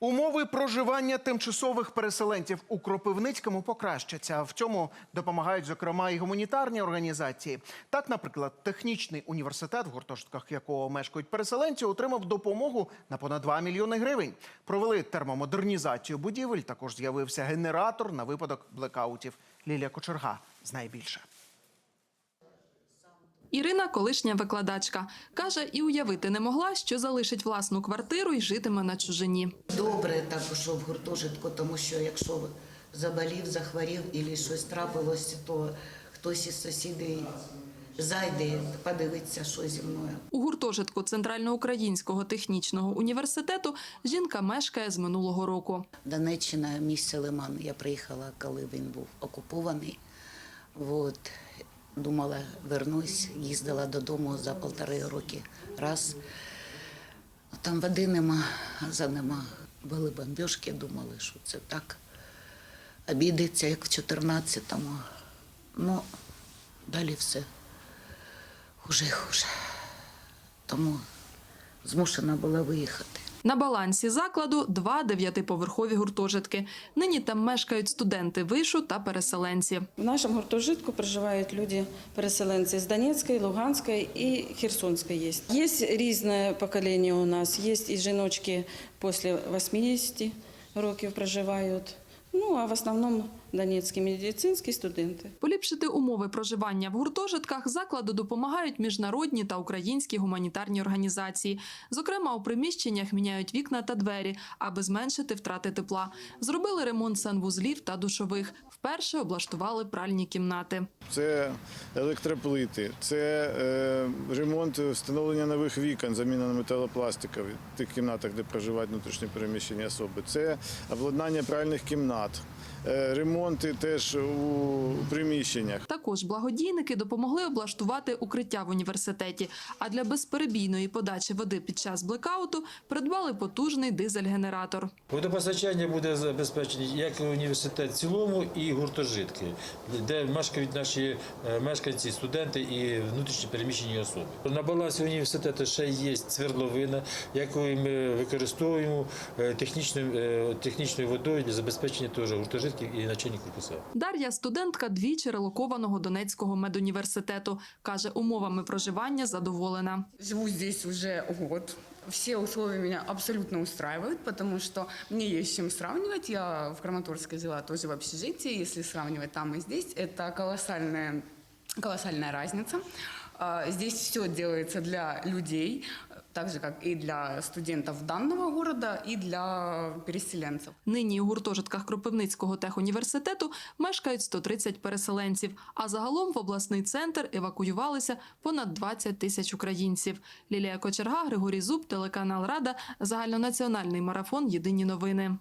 Умови проживання тимчасових переселенців у Кропивницькому покращаться. В цьому допомагають зокрема і гуманітарні організації. Так, наприклад, технічний університет, в гуртожитках якого мешкають переселенці, отримав допомогу на понад 2 мільйони гривень. Провели термомодернізацію будівель. Також з'явився генератор на випадок блекаутів. Лілія Кочерга знає більше. Ірина, колишня викладачка, каже, і уявити не могла, що залишить власну квартиру і житиме на чужині. Добре так, що в гуртожитку, тому що якщо заболів, захворів і щось трапилось, то хтось із сусідів зайде, подивиться, що зі мною. У гуртожитку Центральноукраїнського технічного університету жінка мешкає з минулого року. Донеччина, місце Лиман. Я приїхала, коли він був окупований. От. Думала, вернусь, їздила додому за полтори роки раз. Там води нема, газа нема. Були бомбіжки, думали, що це так. Обійдеться, як в 14-му. Ну, далі все хуже і хуже. Тому змушена була виїхати. На балансі закладу два дев'ятиповерхові гуртожитки. Нині там мешкають студенти вишу та переселенці. В нашому гуртожитку проживають люди, переселенці з Донецької, Луганської і Херсонської є. Є різне покоління у нас, є і жіночки після 80 років проживають. Ну, а в основному донецькі медицинські студенти. Поліпшити умови проживання в гуртожитках закладу допомагають міжнародні та українські гуманітарні організації. Зокрема, у приміщеннях міняють вікна та двері, аби зменшити втрати тепла. Зробили ремонт санвузлів та душових. Вперше облаштували пральні кімнати. Це електроплити, це е, ремонт встановлення нових вікон, заміна на металопластикові в тих кімнатах, де проживають внутрішньо переміщені особи. Це обладнання пральних кімнат, е, ремонти теж у приміщеннях. Також благодійники допомогли облаштувати укриття в університеті. А для безперебійної подачі води під час блекауту придбали потужний дизель-генератор. Водопостачання буде забезпечено як університет в цілому і гуртожитки, де мешкають наші е, мешканці, студенти і внутрішні переміщені особи. На балансі університету ще є свердловина, яку ми використовуємо е, технічною, е, технічною водою для забезпечення теж гуртожитків і начальних корпусів. Дар'я студентка двічі релокованого Донецького медуніверситету. Каже, умовами проживання задоволена. Живу здесь уже год. Все условия меня абсолютно устраивают, потому что мне есть с чем сравнивать. Я в Краматорске жила тоже в общежитии. Если сравнивать там и здесь, это колоссальная, колоссальная разница. Здесь все делается для людей, так же, как и для студентов данного города, и для переселенцев. Нині у гуртожитках Кропивницького техуніверситету мешкають 130 переселенців, а загалом в обласний центр евакуювалися понад 20 тисяч українців. Лілія Кочерга, Григорій Зуб, телеканал Рада, загальнонаціональний марафон Єдині новини.